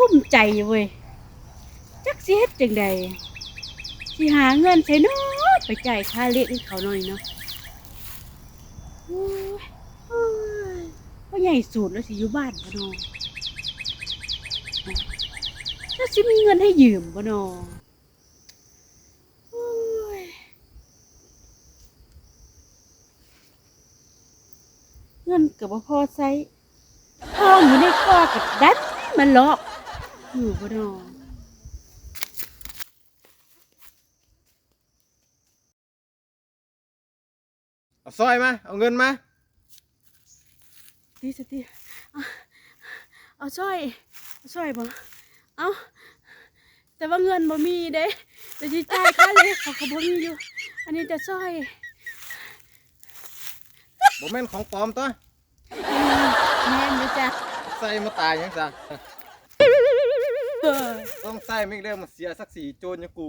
ภูมิใจเว้ยจักสิเฮ็ดจังใดสิหาเงินใช้น้อไปจ่ายค่าเลี้ยงเขาหน่อยเนาะพ่อใหญ่สูตรแล้วสิอยู่บ้านบ่นาะแล้วสิมีเงินให้ยืมบ่นอ้ยเงินก็บ่พอใช้ทองอยู่ในคอกับดันมันหลอก อยู่บ่เนาะเอาสร้อยมา เอาเงินมา ตีสติเอาเอาสร้อยเอาสร้อยบ่เอาแต่ว่าเงินบ่มีเด้แต่สิจ่ายค่าเลยเขาก็บ่มีอยู่ อันนี้แต่สร้อยบ่แม่นของปลอมตัวแม่นอยู่จ้ะ ใส่มาตายยังซะเออ ต้องใส่ไม่เริ่มมันเสียสักสีโจรอย่างกู